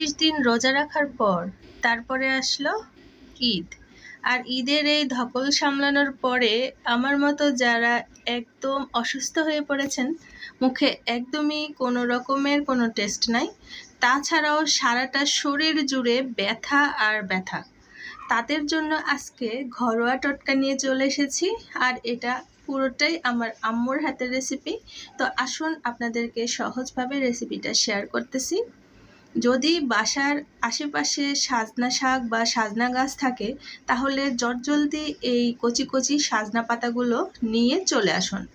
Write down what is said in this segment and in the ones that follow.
ত্রিশ দিন রোজা রাখার পর তারপরে আসলো ঈদ। আর ঈদের এই ধকল সামলানোর পরে আমার মতো যারা একদম অসুস্থ হয়ে পড়েছেন, মুখে একদমই কোনো রকমের কোনো টেস্ট নাই, তাছাড়াও সারাটা শরীর জুড়ে ব্যথা আর ব্যথা। তাদের জন্য আজকে ঘরোয়া টটকা নিয়ে চলে এসেছি, আর এটা পুরোটাই আমার আম্মুর হাতের রেসিপি তো আসুন আপনাদেরকে সহজভাবে রেসিপিটা শেয়ার করতেছি। যদি বাসার আশেপাশে সাজনা শাক বা সাজনা গাছ থাকে, তাহলে জলদি এই কচি কচি সাজনা পাতাগুলো নিয়ে চলে আসুন।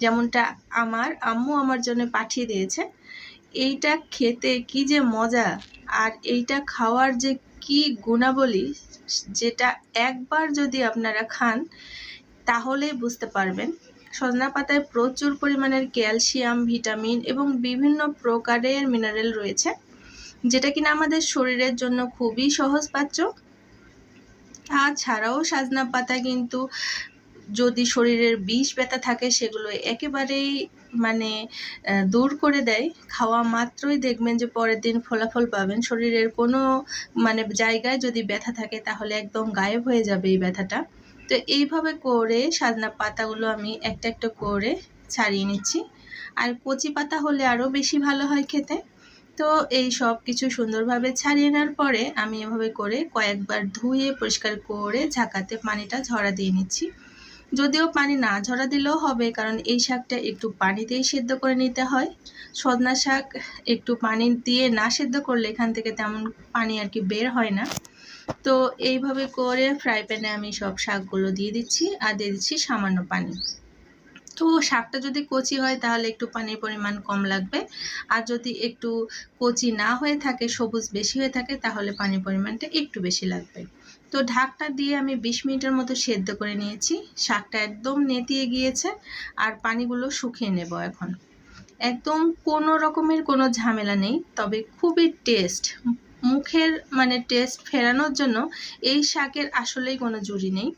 যেমনটা আমার আম্মু আমার জন্য পাঠিয়ে দিয়েছে। এইটা খেতে কি যে মজা আর এইটা খাওয়ার যে কি গুণাবলী, যেটা একবার যদি আপনারা খান তাহলেই বুঝতে পারবেন। সজনা পাতায় প্রচুর পরিমাণের ক্যালসিয়াম, ভিটামিন এবং বিভিন্ন প্রকারের মিনারেল রয়েছে। যেটা কিনা আমাদের শরীরের জন্য খুবই সহজ সহজপাচ্য তাছাড়াও সাজনা পাতা কিন্তু যদি শরীরের বিষ ব্যথা থাকে, সেগুলো একেবারেই মানে দূর করে দেয়। খাওয়া মাত্রই দেখবেন যে পরের দিন ফলাফল পাবেন। শরীরের কোনো মানে জায়গায় যদি ব্যথা থাকে, তাহলে একদম গায়েব হয়ে যাবে এই ব্যথাটা। তো এইভাবে করে সাজনা পাতাগুলো আমি একটা একটা করে ছাড়িয়ে নিচ্ছি। আর কচি পাতা হলে আরও বেশি ভালো হয় খেতে। তো এই সব কিছু সুন্দরভাবে ছাড়িয়ে নেওয়ার পরে আমি এভাবে করে কয়েকবার ধুয়ে পরিষ্কার করে ঝাঁকাতে পানিটা ঝরা দিয়ে নিচ্ছি। যদিও পানি না ঝরা দিলেও হবে, কারণ এই শাকটা একটু পানিতেই সেদ্ধ করে নিতে হয়। সজনা শাক একটু পানি দিয়ে না সেদ্ধ করলে এখান থেকে তেমন পানি আর কি বের হয় না। তো এইভাবে করে ফ্রাই প্যানে আমি সব শাকগুলো দিয়ে দিচ্ছি আর দিয়ে দিচ্ছি সামান্য পানি। তো শাকটা যদি কচি হয়, তাহলে একটু পানির পরিমাণ কম লাগবে। আর যদি একটু কচি না হয়ে থাকে, সবুজ বেশি হয়ে থাকে, তাহলে পানির পরিমাণটা একটু বেশি লাগবে। তো ঢাকটা দিয়ে আমি বিশ মিনিটের মতো সেদ্ধ করে নিয়েছি। শাকটা একদম নেতিয়ে গিয়েছে, আর পানিগুলো শুকিয়ে নেব এখন। একদম কোনো রকমের কোনো ঝামেলা নেই, তবে খুবই টেস্ট। মুখের মানে টেস্ট ফেরানোর জন্য এই শাকের আসলেই কোনো জুড়ি নেই।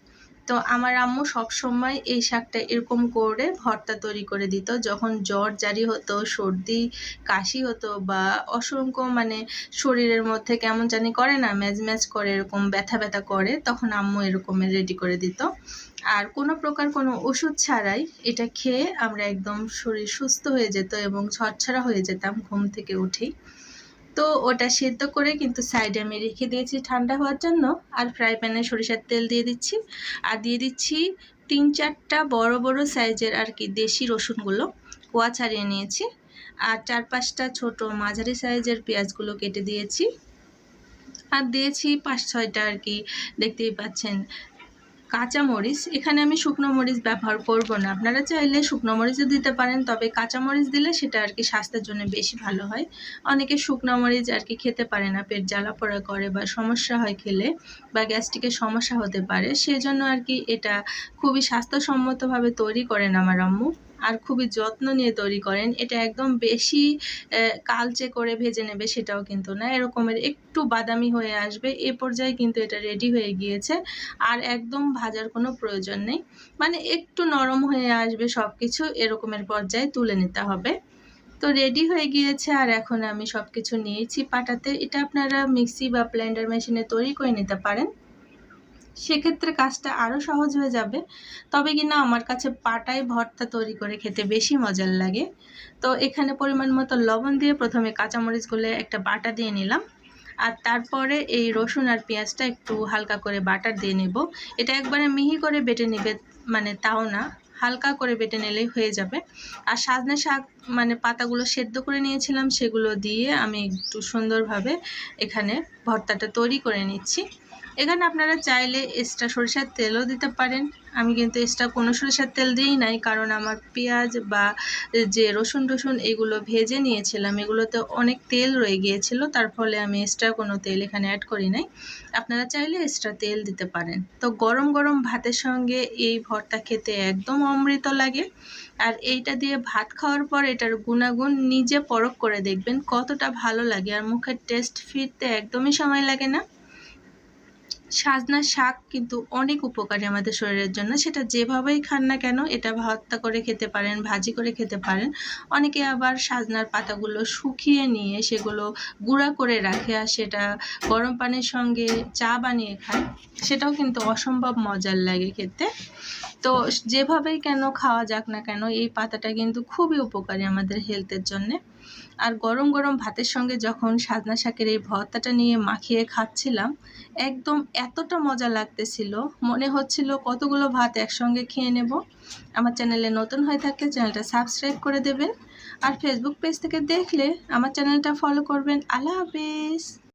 তো আমার আম্মু সব সময় এই শাকটা এরকম করে ভর্তা তৈরি করে দিত। যখন জ্বর, জারি হতো, সর্দি, কাশি হতো বা অসংখ্য মানে শরীরের মধ্যে কেমন জানি করে না, ম্যাজ ম্যাজ করে, এরকম ব্যথা ব্যথা করে, তখন আম্মু এরকমের রেডি করে দিত। আর কোনো প্রকার কোনো ওষুধ ছাড়াই এটা খেয়ে আমরা একদম শরীর সুস্থ হয়ে যেত এবং ছটছাড়া হয়ে যেতাম ঘুম থেকে উঠেই। তো ওটা সেদ্ধ করে কিন্তু সাইডে আমি রেখে দিয়েছি ঠান্ডা হওয়ার জন্য। আর ফ্রাই প্যানে সরিষার তেল দিয়ে দিচ্ছি। আর দিয়ে দিচ্ছি তিন চারটা বড় বড় সাইজের আর কি দেশি রসুনগুলো। কোয়া ছাড়িয়ে নিয়েছি। আর চার পাঁচটা ছোট মাঝারি সাইজের পেঁয়াজগুলো কেটে দিয়েছি। আর দিয়েছি পাঁচ ছয়টা আর কি, দেখতেই পাচ্ছেন। কাঁচা মরিচ, এখানে আমি শুকনো মরিচ ব্যবহার করব না। আপনারা চাইলে শুকনো মরিচও দিতে পারেন, তবে কাঁচা মরিচ দিলে সেটা আর কি স্বাস্থ্যের জন্য বেশি ভালো হয়। অনেকে শুকনো মরিচ আর কি খেতে পারে না, পেট জ্বালা পোড়া করে বা সমস্যা হয় খেলে বা গ্যাস্ট্রিকের সমস্যা হতে পারে। সেজন্য আর কি এটা খুবই স্বাস্থ্যসম্মতভাবে তৈরি করেন আমার আম্মু। আর খুবই যত্ন নিয়ে তৈরি করেন। এটা একদম বেশি কালচে করে ভেজে নেবে সেটাও কিন্তু না। এরকমের একটু বাদামি হয়ে আসবে, এ পর্যায়ে কিন্তু এটা রেডি হয়ে গিয়েছে। আর একদম ভাজার কোনো প্রয়োজন নেই। মানে একটু নরম হয়ে আসবে সব কিছু এরকমের পর্যায়ে তুলে নিতে হবে। তো রেডি হয়ে গিয়েছে আর এখন আমি সব কিছু নিয়েছি পাটাতে। এটা আপনারা মিক্সি বা ব্লেন্ডার মেশিনে তৈরি করে নিতে পারেন। সেক্ষেত্রে কাজটা আরও সহজ হয়ে যাবে। তবে কিনা আমার কাছে পাটায় ভর্তা তৈরি করে খেতে বেশি মজার লাগে। তো এখানে পরিমাণ মতো লবণ দিয়ে প্রথমে কাঁচামরিচগুলো একটা বাটা দিয়ে নিলাম। আর তারপরে এই রসুন আর পেঁয়াজটা একটু হালকা করে বাটার দিয়ে নেব। এটা একবারে মিহি করে বেটে নেবে মানে তাও না, হালকা করে বেটে নিলেই হয়ে যাবে। আর সাজনে শাক মানে পাতাগুলো সেদ্ধ করে নিয়েছিলাম, সেগুলো দিয়ে আমি একটু সুন্দরভাবে এখানে ভর্তাটা তৈরি করে নিচ্ছি। এখানে আপনারা চাইলে এক্সট্রা সরিষার তেলও দিতে পারেন। আমি কিন্তু এক্সট্রা কোনো সরিষার তেল দিই নাই, কারণ আমার পেঁয়াজ বা যে রসুন টসুন এগুলো ভেজে নিয়েছিলাম, এগুলোতে অনেক তেল রয়ে গিয়েছিল, তার ফলে আমি এক্সট্রা কোনো তেল এখানে অ্যাড করি নাই। আপনারা চাইলে এক্সট্রা তেল দিতে পারেন। তো গরম গরম ভাতের সঙ্গে এই ভর্তা খেতে একদম অমৃত লাগে। আর এইটা দিয়ে ভাত খাওয়ার পর এটার গুণাগুণ নিজে পরখ করে দেখবেন কতটা ভালো লাগে, আর মুখের টেস্ট ফিরতে একদমই সময় লাগে না। সাজনা শাক কিন্তু অনেক উপকারী আমাদের শরীরের জন্য। সেটা যেভাবেই খান না কেন, এটা ভর্তা করে খেতে পারেন, ভাজি করে খেতে পারেন। অনেকে আবার সাজনার পাতাগুলো শুকিয়ে নিয়ে সেগুলো গুঁড়া করে রাখে আর সেটা গরম পানির সঙ্গে চা বানিয়ে খায়। সেটাও কিন্তু অসম্ভব মজার লাগে খেতে। তো যেভাবেই কেন খাওয়া যাক না কেন, এই পাতাটা কিন্তু খুবই উপকারী আমাদের হেলথের জন্যে। আর গরম গরম ভাতের সঙ্গে যখন সাজনা শাকের এই ভর্তাটা নিয়ে মাখিয়ে খাচ্ছিলাম, একদম এতটা মজা লাগতেছিল। মনে হচ্ছিল কতগুলো ভাত একসঙ্গে খেয়ে নেব। আমার চ্যানেলে নতুন হয়ে থাকলে চ্যানেলটা সাবস্ক্রাইব করে দেবেন। আর ফেসবুক পেজ থেকে দেখলে আমার চ্যানেলটা ফলো করবেন। আল্লাহ হাফেজ।